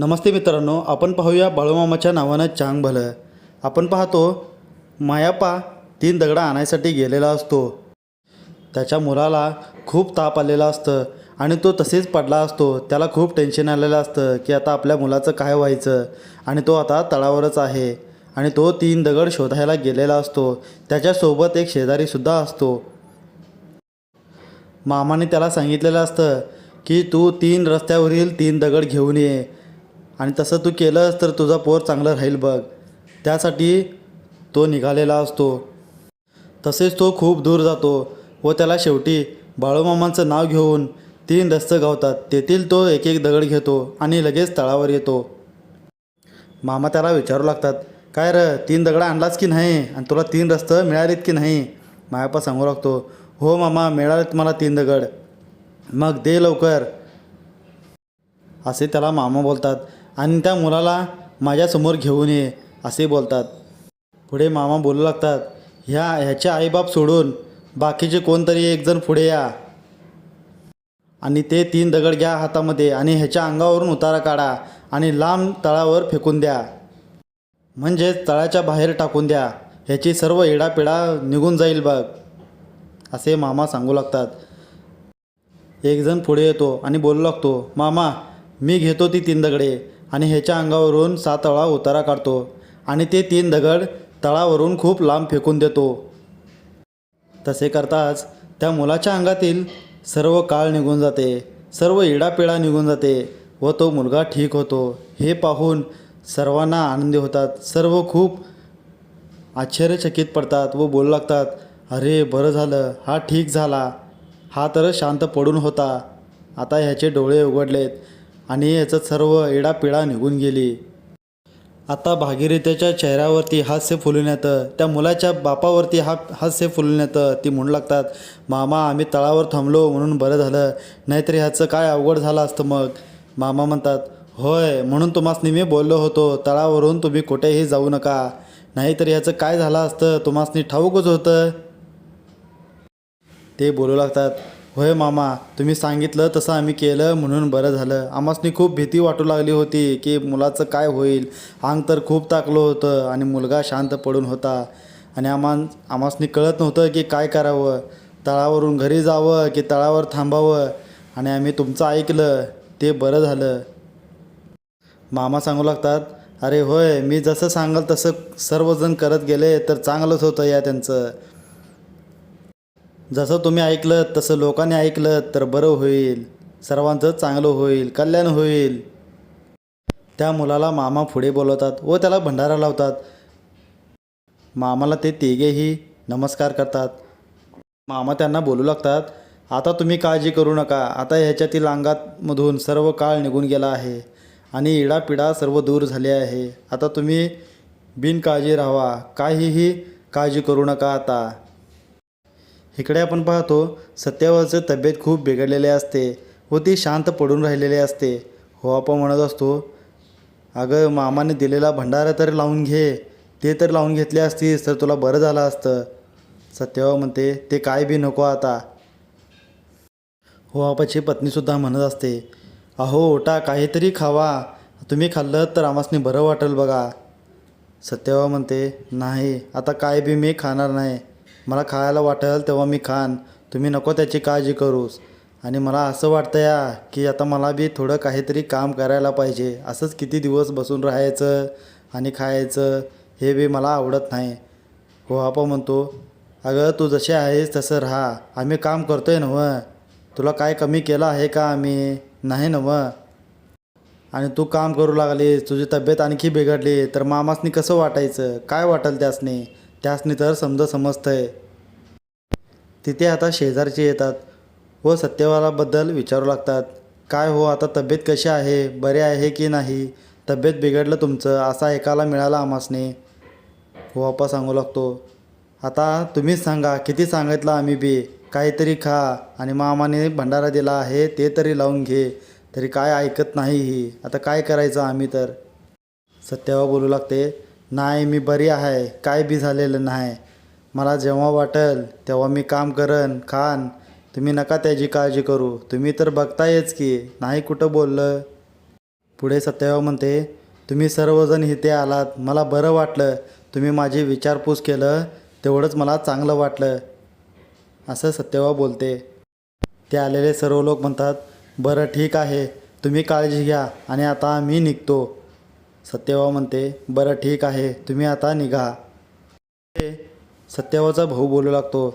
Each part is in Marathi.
नमस्ते मित्रांनो आपण पाहूया बाळूमामाच्या नावानं चांग भलं. आपण पाहतो मायापा तीन दगडा आणायसाठी गेलेला असतो. त्याच्या मुलाला खूप ताप आलेला असतं आणि तो तसेच पडला असतो. त्याला खूप टेन्शन आलेलं असतं की आता आपल्या मुलाचं काय व्हायचं आणि तो आता तळावरच आहे आणि तो तीन दगड शोधायला गेलेला असतो. त्याच्यासोबत एक शेजारीसुद्धा असतो. मामाने त्याला सांगितलेलं असतं की तू तीन रस्त्यावरील तीन दगड घेऊन ये. आणि तसं तू केलंस तर तुझा पोर चांगलं राहील बघ. त्यासाठी तो निघालेला असतो. तसेच तो खूप दूर जातो व त्याला शेवटी बाळूमामांचं नाव घेऊन तीन रस्तं गावतात. तेथील तो एक एक दगड घेतो आणि लगेच तळावर येतो. मामा त्याला विचारू लागतात काय र तीन दगडं आणलाच की नाही? आणि तुला तीन रस्तं मिळालीत की नाही? मायापा सांगू लागतो हो मामा मिळालेत मला तीन दगड. मग दे लवकर. असे त्याला मामा बोलतात. आणि त्या मुलाला माझ्यासमोर घेऊन ये असे बोलतात. पुढे मामा बोलू लागतात ह्या ह्याचे आईबाप सोडून बाकीचे कोणतरी एकजण पुढे या. आणि ते तीन दगड घ्या हातामध्ये आणि ह्याच्या अंगावरून उतारा काढा आणि लांब तळावर फेकून द्या. म्हणजेच तळाच्या बाहेर टाकून द्या. ह्याची सर्व इडापिडा निघून जाईल बघ असे मामा सांगू लागतात. एकजण पुढे येतो आणि बोलू लागतो मामा मी घेतो ती तीन दगडे. आणि ह्याच्या अंगावरून सातळा उतारा काढतो आणि ते तीन दगड तळावरून खूप लांब फेकून देतो. तसे करताच त्या मुलाच्या अंगातील सर्व काळ निघून जाते सर्व इडापिडा निघून जाते व तो मुलगा ठीक होतो. हे पाहून सर्वांना आनंदी होतात सर्व खूप आश्चर्यचकित पडतात व बोलू लागतात अरे बरं झालं हा ठीक झाला. हा तर शांत पडून होता. आता ह्याचे डोळे उघडलेत. आणि याचं सर्व इडापिडा निघून गेली. आता भागीरथ्याच्या चेहऱ्यावरती हास्य फुलून येतं. त्या मुलाच्या बापावरती हा हास्य फुलून येतं. ती म्हणू लागतात मामा आम्ही तळावर थांबलो म्हणून बरं झालं. नाहीतर ह्याचं काय अवघड झालं असतं मग? मामा म्हणतात होय म्हणून तुम्हासनी मी बोललो होतो तळावरून तुम्ही कुठेही जाऊ नका. नाहीतर ह्याचं काय झालं असतं? तुम्हासनी ठाऊकच होतं. ते बोलू लागतात होय मामा तुम्ही सांगितलं तसं आम्ही केलं म्हणून बरं झालं. आम्हासनी खूप भीती वाटू लागली होती की मुलाचं काय होईल. अंग तर खूप ताकलं होतं आणि मुलगा शांत पडून होता. आणि आम्हा आम्हासनी कळत नव्हतं की काय करावं. तळावरून घरी जावं की तळावर थांबावं. आणि आम्ही तुमचं ऐकलं ते बरं झालं. मामा सांगू लागतात अरे होय मी जसं सांगाल तसं सर्वजण करत गेले तर चांगलंच होतं या त्यांचं. जसं तुम्ही ऐकलं तसं लोकांनी ऐकलं तर बरं होईल. सर्वांचं चांगलं होईल कल्याण होईल. त्या मुलाला मामा पुढे बोलवतात व त्याला भंडारा लावतात. मामाला ते तिघेही नमस्कार करतात. मामा त्यांना बोलू लागतात आता तुम्ही काळजी करू नका. आता ह्याच्यातील अंगातमधून सर्व काळ निघून गेला आहे आणि इडापिडा सर्व दूर झाले आहे. आता तुम्ही बिनकाळजी राहावा. काहीही काळजी करू नका आता. इकडे आपण पाहतो सत्यावरचं तब्येत खूप बिघडलेले असते व ती शांत पडून राहिलेली असते. हो आपण म्हणत असतो अगं मामाने दिलेला भंडारा तर लावून घे. ते तर लावून घेतले असतीस तर तुला बरं झालं असतं. सत्यवा म्हणते ते काय बी नको आता. हो आपाची पत्नीसुद्धा म्हणत असते अहो ओटा काहीतरी खावा. तुम्ही खाल्लं तर आमासनी बरं वाटेल बघा. सत्यवा म्हणते नाही आता काय बी मी खाणार नाही. मला खायला वाटेल तेव्हा मी खान. तुम्ही नको त्याची काळजी करूस. आणि मला असं वाटतं या की आता मला बी थोडं काहीतरी काम करायला पाहिजे. असंच किती दिवस बसून राहायचं आणि खायचं हे बी मला आवडत नाही. हो आपा म्हणतो. अगं तू जशी आहेस तसं राहा. आम्ही काम करतोय नवं तुला काय कमी केलं आहे का आम्ही? नाही नवं आणि तू काम करू लागलीस. तुझी तब्येत आणखी बिघडली. तर मामासनी कसं वाटायचं? काय वाटेल त्यासनी? त्यासनी तर समजा समजतंय. तिथे आता शेजारचे येतात व सत्यवालाबद्दल विचारू लागतात. काय हो आता तब्येत कशी आहे? बरे आहे की नाही? तब्येत बिघडलं तुमचं असा एकाला मिळाला आमासने. हो आपा सांगू लागतो. आता तुम्हीच सांगा किती सांगितलं आम्ही बी? काहीतरी खा. आणि मामाने भंडारा दिला आहे ते तरी लावून घे. तरी काय ऐकत नाही ही. आता काय करायचं आम्ही तर? सत्यवा बोलू लागते नाही मी बरी आहे. काय बी झालेलं नाही. मला जेव्हा वाटेल तेव्हा मी काम करन खान. तुम्ही नका त्याची काळजी करू. तुम्ही तर बघतायच की नाही कुठं बोललं. पुढे सत्याव म्हणते तुम्ही सर्वजण इथे आलात. मला बरं वाटलं. तुम्ही माझी विचारपूस केलं. तेवढंच मला चांगलं वाटलं. असं सत्यवा बोलते. ते आलेले सर्व लोक म्हणतात बरं ठीक आहे. तुम्ही काळजी घ्या आणि आता मी निघतो. सत्यवा म्हणते बरं ठीक आहे. तुम्ही आता निघा. सत्यावाचा भाऊ बोलू लागतो.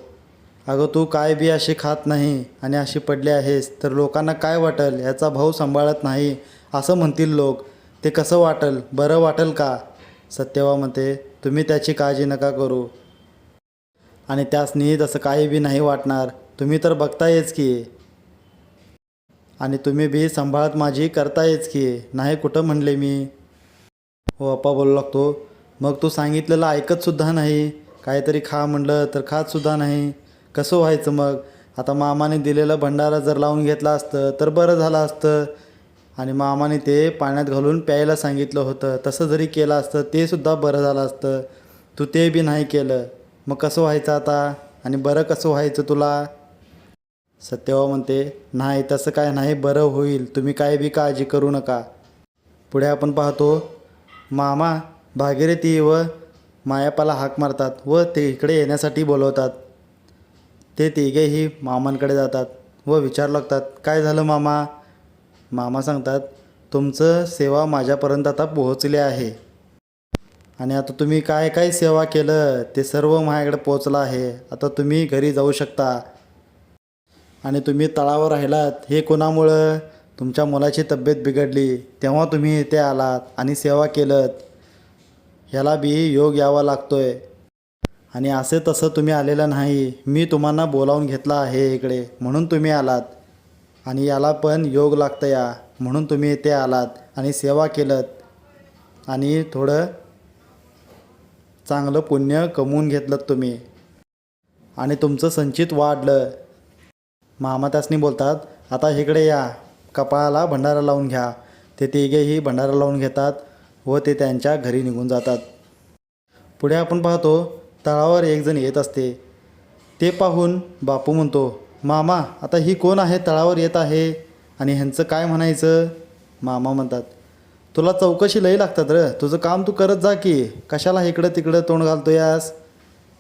अगं तू काय बी अशी खात नाही आणि अशी पडली आहेस तर लोकांना काय वाटेल? याचा भाऊ सांभाळत नाही असं म्हणतील लोक. ते कसं वाटेल? बरं वाटेल का? सत्यवा म्हणते तुम्ही त्याची काळजी नका करू. आणि त्यासनी तसं काही बी नाही वाटणार. तुम्ही तर बघतायच की. आणि तुम्ही बी सांभाळत माझी करतायच की. नाही कुठं म्हणले मी? हो अप्पा बोलू लागतो. मग तू सांगितलेलं ऐकतसुद्धा नाही. काहीतरी खा म्हणलं तर खातसुद्धा नाही. कसं व्हायचं मग? आता मामाने दिलेलं भंडारा जर लावून घेतला असतं तर बरं झालं असतं. आणि मामाने ते पाण्यात घालून प्यायला सांगितलं होतं. तसं जरी केलं असतं ते सुद्धा बरं झालं असतं. तू ते बी नाही केलं. मग कसं व्हायचं आता? आणि बरं कसं व्हायचं तुला? सत्यवा म्हणते नाही तसं काय नाही बरं होईल. तुम्ही काय बी काळजी करू नका. पुढे आपण पाहतो मामा भागीरथी व मायापाला हाक मारतात व ते इकडे येण्यासाठी बोलवतात. ते तिघेही मामांकडे जातात व विचारू लागतात काय झालं मामा? मामा सांगतात तुमचं सेवा माझ्यापर्यंत आता पोहोचली आहे. आणि आता तुम्ही काय काय सेवा केलं ते सर्व माझ्याकडे पोचलं आहे. आता तुम्ही घरी जाऊ शकता. आणि तुम्ही तळावर राहिलात. हे कोणामुळं? तुमच्या मुलाची तब्येत बिघडली. तेव्हा तुम्ही इथे आलात आणि सेवा केलं ह्याला बी योग यावा लागतोय. आणि असे तसं तुम्ही आलेलं नाही. मी तुम्हाला बोलावून घेतला आहे इकडे. म्हणून तुम्ही आलात. आणि याला पण योग लागतं या. म्हणून तुम्ही इथे आलात. आणि सेवा केलं आणि थोडं चांगलं पुण्य कमवून घेतलं तुम्ही. आणि तुमचं संचित वाढलं. मामा बोलतात आता इकडे या. कपाळाला भंडारा लावून घ्या. ते तिघेही भंडारा लावून घेतात. व ते त्यांच्या घरी निघून जातात. पुढे आपण पाहतो तळावर एकजण येत असते. ते पाहून बापू म्हणतो मामा आता ही कोण आहे तळावर येत आहे? आणि ह्यांचं काय म्हणायचं? मामा म्हणतात तुला चौकशी लई लागतात र. तुझं काम तू करत जा की. कशाला इकडं तिकडं तोंड घालतो यास?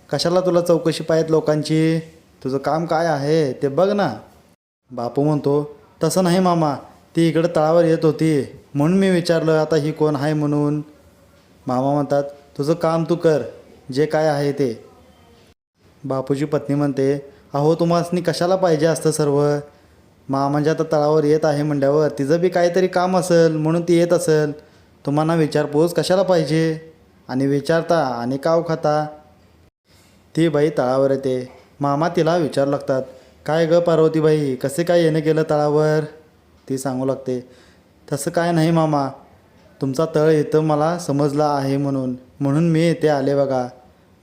कशाला तुला चौकशी पाहिजेत लोकांची? तुझं काम काय आहे ते बघ ना. बापू म्हणतो तसं नाही मामा. ती इकडं तळावर येत होती. म्हणून मी विचारलं आता ही कोण आहे म्हणून? मामा म्हणतात तुझं काम तू कर जे काय आहे ते. बापूची पत्नी म्हणते अहो तुम्हाला कशाला पाहिजे असतं सर्व? मामांच्या आता तळावर येत आहे म्हणल्यावर तिचं बी काहीतरी काम असेल म्हणून ती येत असेल. तुम्हाला विचारपूस कशाला पाहिजे? आणि विचारता आणि काव खाता. ती बाई तळावर येते. मामा तिला विचारू लागतात काय ग पार्वतीबाई? कसे काय येणं केलं तळावर? ती सांगू लागते तसं काय नाही मामा. तुमचा तळ इथं मला समजला आहे म्हणून. म्हणून मी इथे आले बघा.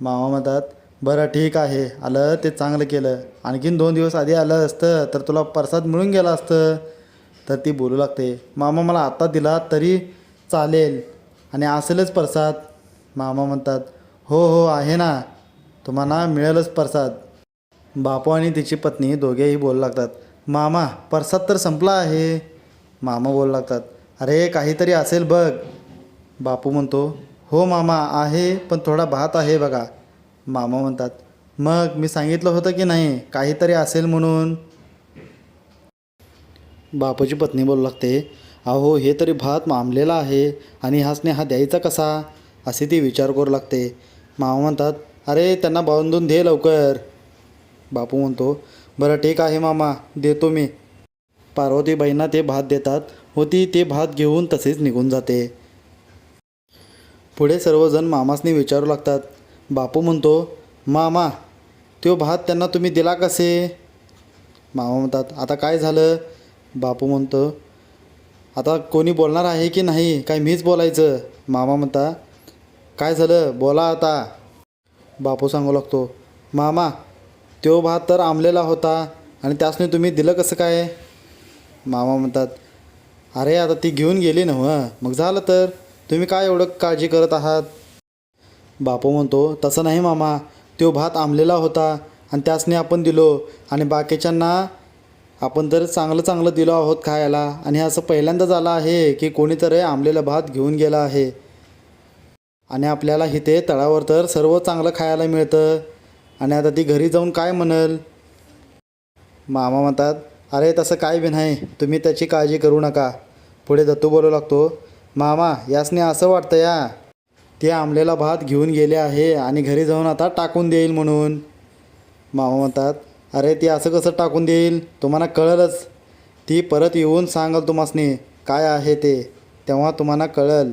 मामा म्हणतात बरं ठीक आहे. आलं ते चांगलं केलं. आणखीन दोन दिवस आधी आलं असतं तर तुला प्रसाद मिळून गेला असतं. तर ती बोलू लागते मामा मला आत्ता दिला तरी चालेल. आणि असेलच प्रसाद. मामा म्हणतात हो हो आहे ना. तुम्हाला मिळेलच प्रसाद. बापू आणि तिची पत्नी दोघेही बोलू लागतात मामा प्रसाद तर संपला आहे. मामा बोलू लागतात अरे काहीतरी असेल बघ. बापू म्हणतो हो मामा आहे पण थोडा भात आहे बघा. मामा म्हणतात मग मी सांगितलं होतं की नाही काहीतरी असेल म्हणून. बापूची पत्नी बोलू लागते अहो हे तरी भात मामलेला आहे आणि हासने हा द्यायचा कसा? असे ती विचार करू लागते. मामा म्हणतात अरे त्यांना बांधून दे लवकर. बापू म्हणतो बरं ठीक आहे मामा देतो मी. पार्वतीबाईंना ते भात देतात. व ती ते भात घेऊन तसेच निघून जाते. पुढे सर्वजण मामासनी विचारू लागतात. बापू म्हणतो मामा तो भात त्यांना तुम्ही दिला कसे? मामा म्हणतात आता काय झालं? बापू म्हणतो आता कोणी बोलणार आहे की नाही? काय मीच बोलायचं? मामा म्हणता काय झालं? बोला आता. बापू सांगू लागतो मामा तो भात तर आंबलेला होता आणि त्यासने तुम्ही दिलं कसं काय? मामा म्हणतात अरे आता ती घेऊन गेली ना मग झालं तर? तुम्ही काय एवढं काळजी करत आहात? बापू म्हणतो तसं नाही मामा. तो भात आंबलेला होता आणि त्यासने आपण दिलो आणि बाकीच्यांना आपण तर चांगलं चांगलं दिलो आहोत खायला. आणि असं पहिल्यांदा झालं आहे की कोणीतरी आंबलेला भात घेऊन गेला आहे. आणि आपल्याला इथे तळावर तर सर्व चांगलं खायला मिळतं. आणि आता ती घरी जाऊन काय म्हणल? मामा म्हणतात अरे तसं काय बी नाही. तुम्ही त्याची काळजी करू नका. पुढे दत्तू बोलू लागतो मामा यासने असं वाटतं या. ते आंबलेला भात घेऊन गेले आहे आणि घरी जाऊन आता टाकून देईल म्हणून. मामा म्हणतात अरे ती असं कसं टाकून देईल? तुम्हाला कळलंच. ती परत येऊन सांगल तुम्हासनी काय आहे ते तेव्हा तुम्हाला कळल.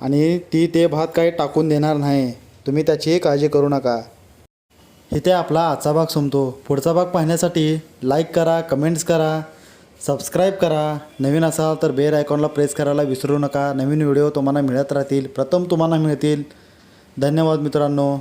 आणि ती ते भात काही टाकून देणार नाही. तुम्ही त्याची काळजी करू नका. इथे आपला आजचा भाग संपतो. पुढचा भाग पाहण्यासाठी लाईक करा कमेंट्स करा सबस्क्राईब करा. नवीन असाल तर बेल आयकॉनला प्रेस करायला विसरू नका. नवीन व्हिडिओ तुम्हाला मिळत राहतील. प्रथम तुम्हाला मिळतील. धन्यवाद मित्रांनो.